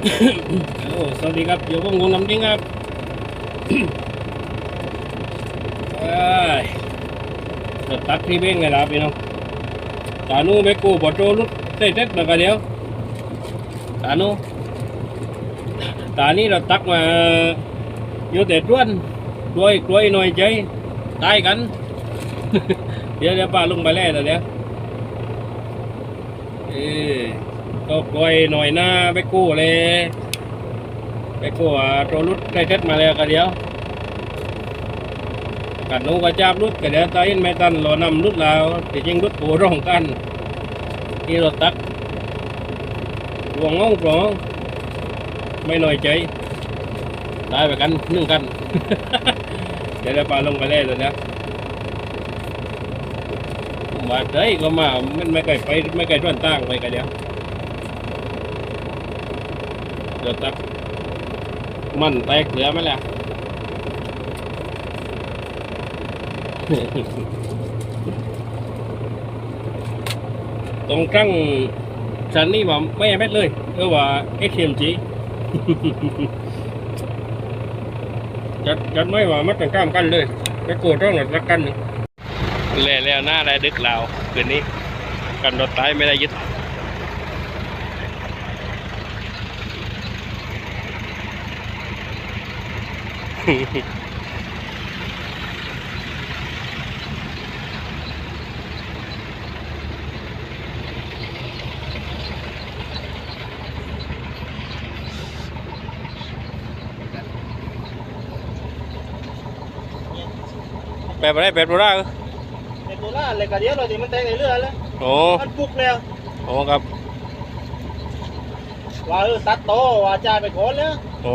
โอ้สวัสดีครับอยู่กับผมน้ำดิ้งครับเอ้ยตักที่เบ้งไงล่ะพี่น้องตานูไปกูบอโจรุดเต้ๆมากันเดียวตานูตานี้เราตักมาอยู่แต่ต้วนกล้วยกล้วยหน่อยใจตายกัน เดี๋ยวเดี๋ยวป้าลงไปแล้วเดี๋ยวเออ ก็กล้วยหน่อยหน้าไปกู้เลยไปกู้อะโจรุดได้เท็ดมาแล้วกันเดียวกันนูกระจับรุดกันเดี๋ยวตาอินไม่ตันรอนำรุดแล้วที่จริงรุดโผร่องกันที่รถตักหลวงงงปลองไม่น้อยใจได้ไปกันนึ่งกัน เดี๋ยวเราปลาลงไปเล่นเลยนะมาเฮ้ก็มามันไม่ไกลไปไม่ไกลต้นตั้งไปกันเดี๋ยว รถตักมันแตกเหลือไหมล่ะตรงกลางชั้นนี่ว่าไม่แม่เลยเออว่าเอ็กเมจีจัดจัดไม่ว่ามัดตรงกลางกันเลยไปโกดต้องหลักกันหนึ่งเล่แล้วหน้าได้ดึกแล้วคืนนี้ กันรถตายไม่ได้ยึด แปลไปได้แปลไปได้เป็นตัวล่าเลยกะเดียวเราดิมันแตงในเรือแล้วโอ้มันปลุกแล้วโอ้ครับว่าเออตัดโตว่าจ่ายไปก่อนแล้วโอ้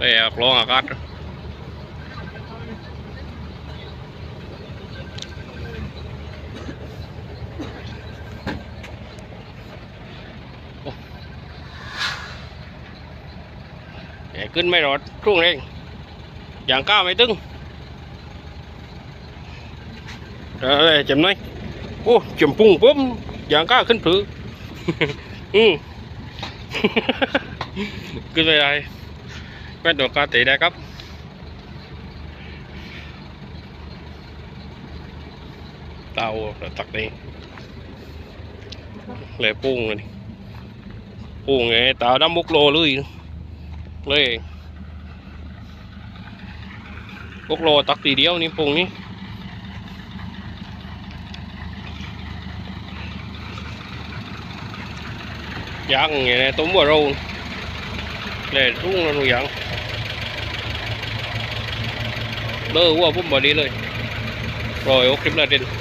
เลือดปานไอดปานนั่นเลยมันกลัวหน่อยหน้าปลานู่นนะวะกันเดียวไปเอาคลงอากาศแหมขึ้นไม่รอดทุ่งเองอย่างก้าวไม่ตึงเอ้ยจำหน่อยโอ้จมปุ้งปุ๊บอย่างก้าวขึ้นผืออืม ขึ้นไปได้ แม่ตัวกาตีได้ครับเตาตักนี่เลยปุ้งเลยปุ้งไงเตาดำมุกโลเลยเลยมุกโลตักตีเดียวนี่ปุ้งนี่ย่างไงนะต้มบัวโร นเลยรุ่งแล้วทุกอย่างเด้อว่าปุ๊บบอดีเลย rồi ok là đến Ờ,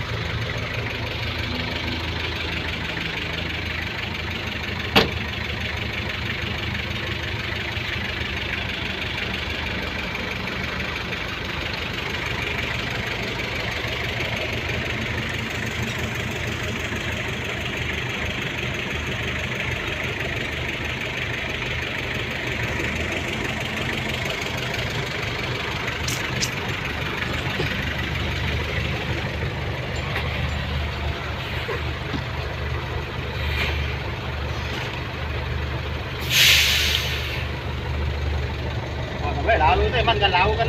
ไ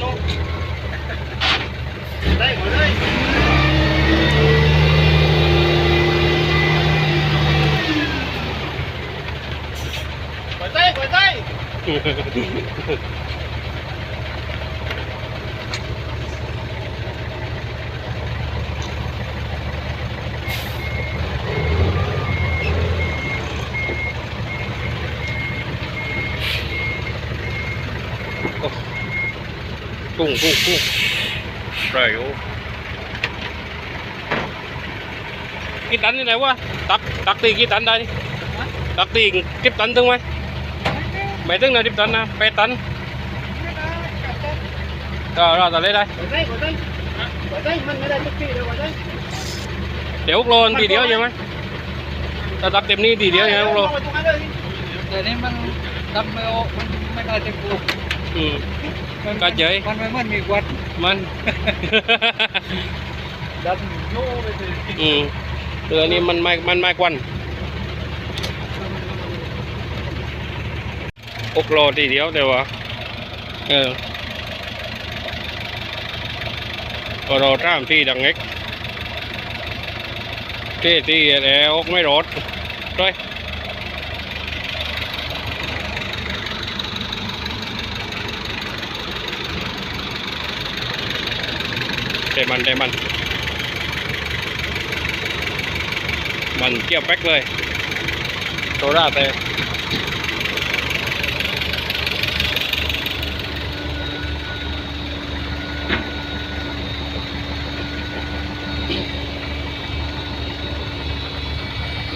ด้มันกันเกันนู้นได้หมดเลยกดใจกดใจ cung cung cung rồi ô กี่ตันนี่ไหนวะตักตักตีกี่ตันได้นี่ตักตีสิบตันถึงไหมไม่ถึงนะสิบตันนะแปดตันก็เราตัดเลยได้กดได้กดได้กดได้มันไม่ได้ทุกที่เลยกดได้เดี๋ยวโลนทีเดียวใช่ไหมถ้าตักเต็มนี่ทีเดียวใช่ไหมโลตรงนั้นเลยเดี๋ยวนี้มันทำไม่ออกมันไม่ได้จะปลูก อืมมันก็เฉยมันไม่เหมันมีควันมัน ดันโย่ไปสิอืมเรือนี้มันไม่มันไม่ควันหกโลทีเดียวแต่ว่าเออก็รอตามที่ดังเอ็กที่ที่แล้วไม่รอดด้วย แต่มันแต่มันมันเกี่ยวแป๊กเลยโซดาแต่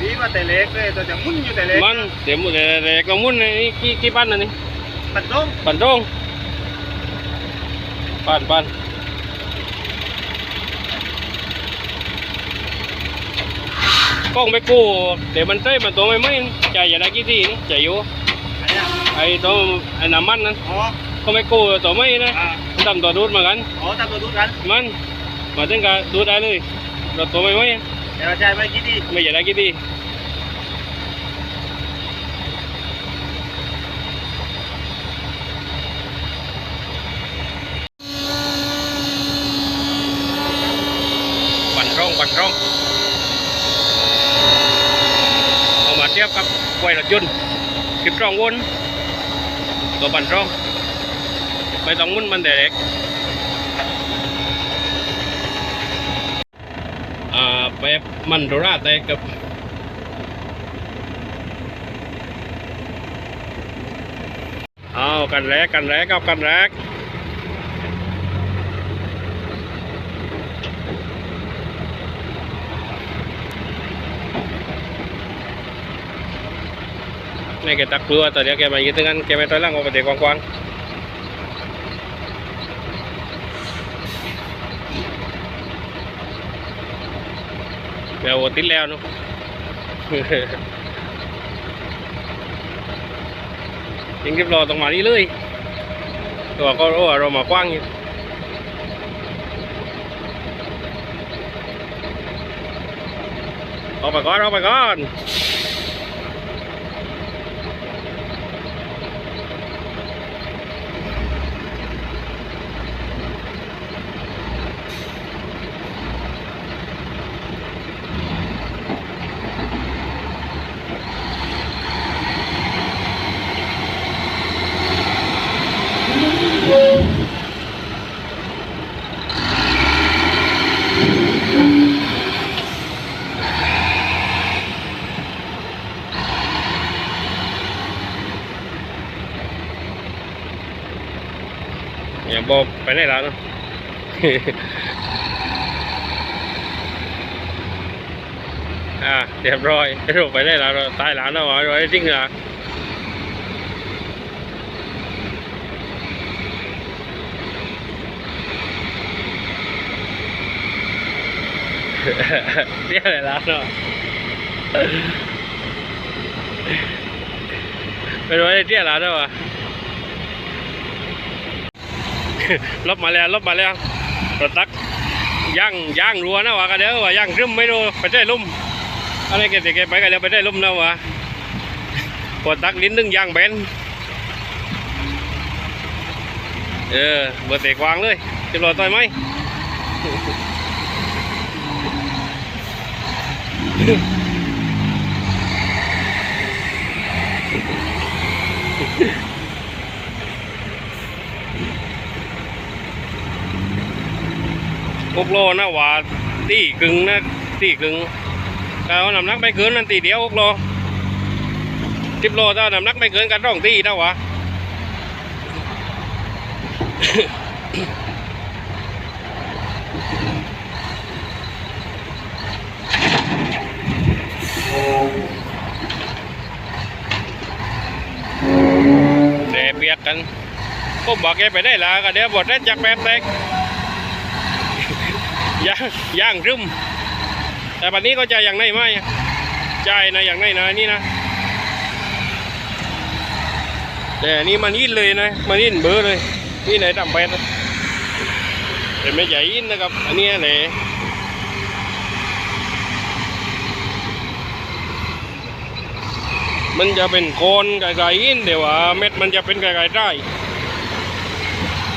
ดีว่าแต่เล็กเลยตัวจะมุ่นอยู่แต่เล็กมันเดี๋ยวมุเดี๋ยวเด็กเรามุนนี่กี่กี่ปันนะนี่ปัดตรงปันตรงปันปัน กล้องไปกู้เดี๋ยวมันเต้มันตัวไม่ไม่ใจอย่าได้กี่ทีนี่ใจอยู่ไหนอะไอ้ตัวไอ้น้ำมันนั้นอ๋อก็ไม่กู้ตัวไม่นะอ่ามันทำตัวดูดเหมือนกันอ๋อทำตัวดูกันมันมาถึงกับดูดได้เลยเราตัวไม่ไม่เดี๋ยวใจไม่คิดดีไม่อยากได้กี่ทีปั่นร่องปั่นร่องเอามาเทียบกับไว รถยนต์สิบสองวนตัวปั่นร่องไม่ต้องมุนมันแต่เด็กอ่าแบบมันโดราแต่กับเอากันแรกกันแรกเอากันแรก นี่แกตักเรือแต่เดี๋ยวแกมายืนตรงนั้นแกไม่ต้อยล่างออกไปเตะกว้างๆเดี๋ยวติดแล้วนุยิงเรียบร้อยตรงมานี่เลยตัวก็รู้ว่าเรามากว้างอยู่ออกไปก่อนออกไปก่อน อย่า บอกไปไหนแล้วเนาะอ่าเรียบร้อยรูปไปได้แล้วเราตายแล้วนะวะร้อยจริงเหรอเรียกอะไรแล้วเนาะไม่รู้ว่าแล้วลบมาแล้วลบมาแล้วรถตักย่างย่างรัวนะวะกันเดี๋ยวว่าย่างรึมไม่รู้ไปได้ลุ่มอะไรเกตเกไปกันเดี๋ยวไปได้ลุ่มนะวะปวดตักลิ้นนึงย่างแบนเออเบอร์เตะกวางเลยจะรอต่อยไหม หกโลนะว่าตีกึ่งนะตีกึ่งแต่ว่าน้ำหนักไม่เกินนั่นตีเดียวหกโลสิบโลถ้าน้ำหนักไม่เกินกันต้องตีนะวะแต่เปียกกันก็บอกแกไปได้ละก็เดี๋ยวบดได้จากแป๊บเล็ก ย่างย่างรึมแต่ปัจนี้ก็จะอย่างไหนไหมใจนะอย่างไหนนะนี่นะ แต่นนี้มันอินเลยนะ มันอินเบอร์เลย นี่ไหนทำแปดแต่ไม่ใหญ่อินนะครับ อันนี้แหละมันจะเป็นโคนไกลๆอินเดี๋ยวว่าเม็ดมันจะเป็นไกลๆได้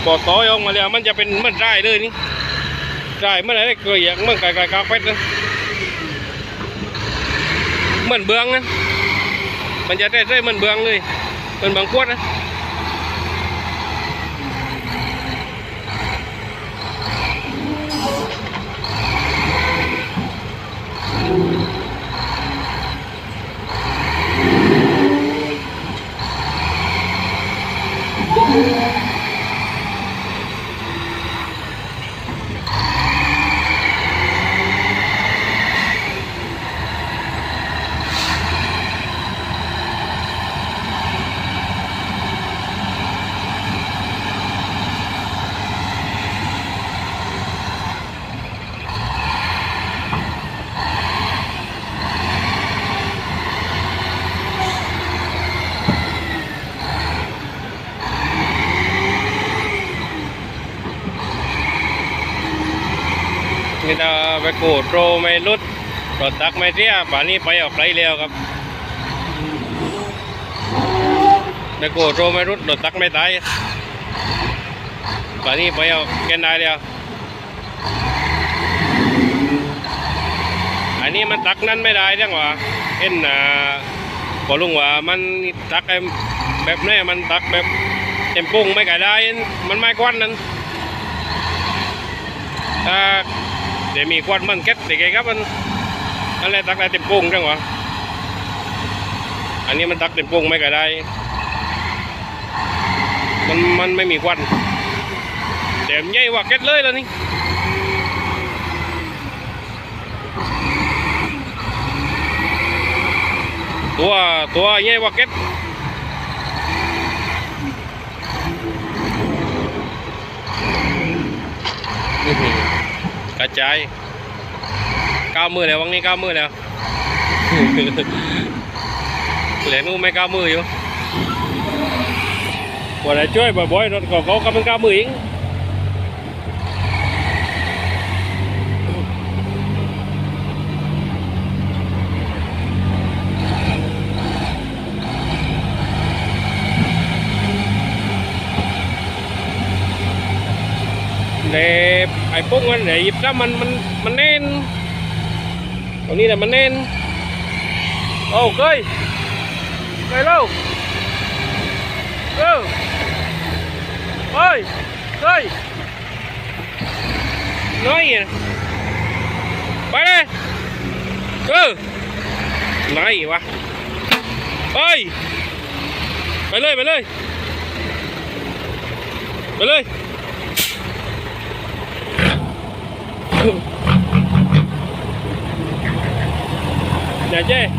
พอดต่อยออกมาแล้วมันจะเป็นเมันได้เลยนี่ ได้เมื่อไหรได้เกลียเมื่อไก่ไก่กาเป็ดนะเหมือนเบืองนะมันจะได้ได้เหมือนเบืองเลยเหมือนบางกวดนะนี่ ถ้าไปโกดโรไม่ลุดรถตักไม่เสียป่านนี้ไปออกไรแล้วครับไปโกดโรไม่รุดรถตักไม่ตายป่านนี้ไปเอาแกนได้แล้วอันนี้มันตักนั้นไม่ได้จังหวะเอ็นอ่าพอลุงว่ามันตักแบบนี้มันตักแบบเต็มปุ้งไม่ไก่ได้มันไม่กวนนั้นถ้า ดี๋ยวมีกวนมันเก็ตเด็กไงครับมันอะไรตักได้เต็มปุ้งจังหวะอันนี้มันตักเต็มปุ้งไม่ไก่ได้ มันมันไม่มีควันเดี๋ยวใหญ่กว่าเก็ตเลยแล้วนี่ตัวตัวใหญ่กว่าเก็ตอื้อหือ กระจายเก้ามือแล้ววังนี้เก้ามือแล้วเหลือนู้ไม่ก้ามืออยู่ว่าได้ช่วยบ่อยๆรถก็เขาก็เป็นก้ามือเองเด อ้ปุ๊กมันเดี๋ยวหยิบแล้วมันมันมันแน่นตรงนี้แหละมันแน่นโอ้เคยเกยเร็วเออเฮ้ยเฮ้ยน้อยไปเลยเออน้อยวะเฮ้ยไปเลยไปเลยไปเลย Jaje.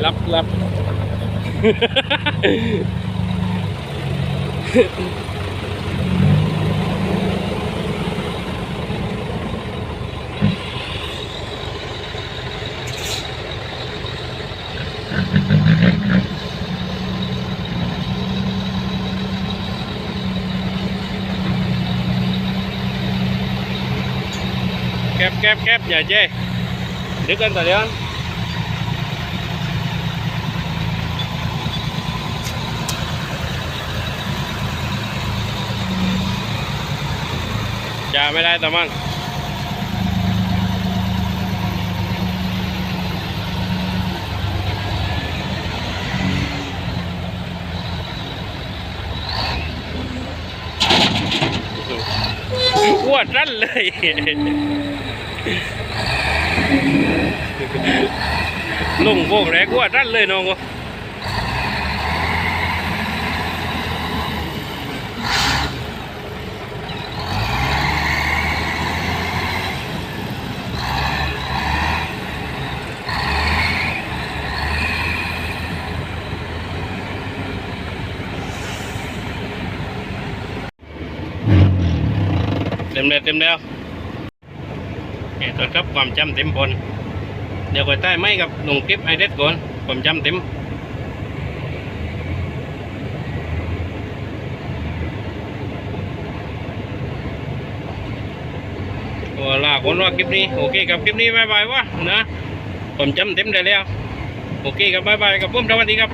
lap lap. นรั่นเลย ลงโบกแรงกว่าดันเลยน้องเต็มแล้วเต็มแล้ว ตัวครับความจำเต็มพลเดี๋ยวก็ใต้ไม้กับลงคลิปไอเด็ดก่อนความจำเต็มก็ลาคนว่าคลิปนี้โอเคกับคลิปนี้บายบายวะนะผมจำเต็มได้แล้วโอเคครับบายบายกับผมสวัสดีครับ